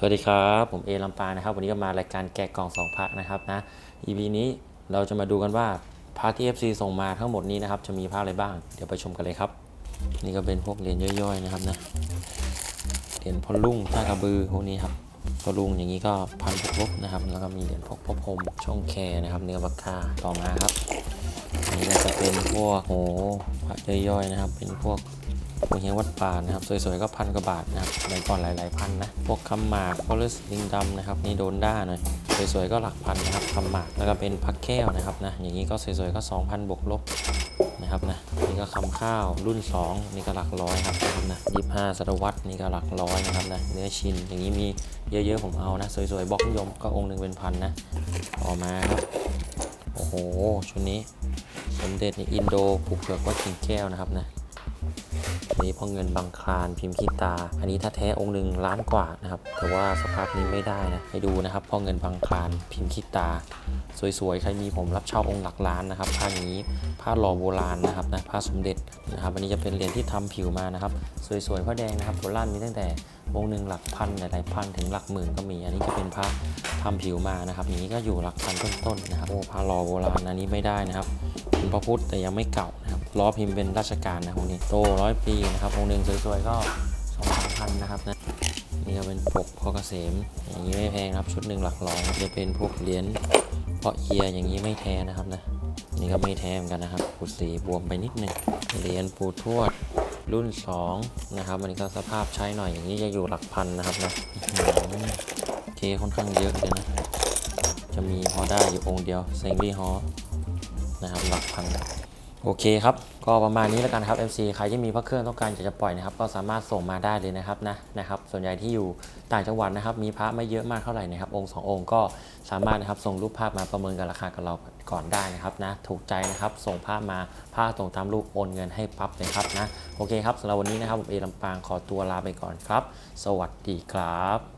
สวัสดีครับ ผมเอลำปานะครับ วันนี้ก็มารายการแกะกล่องสองพระนะครับนะ EP นี้เราจะมาดูกันว่าพระที่ FC ส่งมาทั้งหมดนี้นะครับ จะมีพระอะไรบ้าง เดี๋ยวไปชมกันเลยครับ นี่ก็เป็นพวกเหรียญย่อยๆนะครับนะ เหรียญพ่อลุงท่ากระบือพวกนี้ครับพ่อลุงอย่างนี้ก็พันพกลบนะครับ แล้วก็มีเหรียญพวกพ่อพรมช่องแคนะครับ เนื้อบักคาต่อมาครับ อันนี้ก็จะเป็นพวกโอ้พระย่อยๆนะครับ เป็นพวก พวเฮียวัดป่านะครับ สวยๆ ก็พันกว่าบาทนะครับในก่อนหลายๆพันนะ พวกคำหมากพวกเลือดลิงดำนะครับ นี่โดนด้าหน่อย สวยๆ ก็หลักพันนะครับคำหมาก แล้วก็เป็นพักแก้วนะครับนะ อย่างนี้ก็สวยๆ ก็ 2,000 บวกลบนะครับนะ นี่ก็คำข้าวรุ่น 2 นี่ก็หลักร้อยครับนะครับนะ25ศตวรรษนี่ก็หลักร้อยนะครับนะ เนื้อชินอย่างนี้มีเยอะๆ ผมเอานะ สวยๆ บล็อกยมก็องค์หนึ่งเป็นพันนะ ต่อมาครับ โอ้โห ชุดนี้ สมเด็จในอินโดผูกเผือกวัดกิ่งแก้วนะครับนะ อันนี้พ่อเงินบางคลานพิมพ์ขี้ตา อันนี้ถ้าแท้องค์หนึ่งล้านกว่านะครับ แต่ว่าสภาพนี้ไม่ได้นะ ให้ดูนะครับ พ่อเงินบางคลานพิมพ์ขี้ตา สวยๆ ใครมีผมรับเช่าองค์หลักล้านนะครับผ้านี้ผ้าหล่อโบราณนะครับนะผ้าสมเด็จนะครับ อันนี้จะเป็นเหรียญที่ทำผิวมานะครับ สวยๆพระแดงนะครับโบราณมีตั้งแต่องหนึ่งหลักพันหลายๆพันถึงหลักหมื่นก็มี อันนี้จะเป็นผ้าทำผิวมานะครับนี้ก็อยู่หลักพันต้นๆนะครับโอ้ผ้าหล่อโบราณอันนี้ไม่ได้นะครับเป็นพระพุทธแต่ยังไม่เก่านะ ล้อพิมพ์เป็นราชการนะองค์นี้โตร้อยปีนะครับองค์หนึ่งสวยๆก็สองสามพันนะครับนะนี่ก็เป็นปกพ่อเกษม อย่างนี้ไม่แพงครับชุดหนึ่งหลักร้อยครับจะเป็นพวกเหรียญเพาะเอียอย่างนี้ไม่แท้นะครับนะนี่ก็ไม่แท้เหมือนกันนะครับปูสีบวมไปนิดหนึงเหรียญปูทวดรุ่น 2 นะครับอันนี้ก็สภาพใช้หน่อยอย่างนี้จะอยู่หลักพันนะครับนะอื้อเคค่อนข้างเยอะเลยนะ จะมีพอได้อยู่องค์เดียวเซงลี่ฮอนะครับหลักพัน โอเคครับ ก็ประมาณนี้แล้วกันครับ MC ใครที่มีพระเครื่องต้องการอยากจะปล่อยนะครับ ก็สามารถส่งมาได้เลยนะครับนะนะครับ ส่วนใหญ่ที่อยู่ต่างจังหวัดนะครับ มีพระไม่เยอะมากเท่าไหร่นะครับ องค์สององค์ก็สามารถนะครับส่งรูปภาพมาประเมินกันราคากับเราก่อนได้นะครับนะ ถูกใจนะครับ ส่งภาพมาภาพตรงตามรูปโอนเงินให้ปั๊บเลยครับนะ โอเคครับสำหรับวันนี้นะครับผมเอลำปางขอตัวลาไปก่อนครับ สวัสดีครับ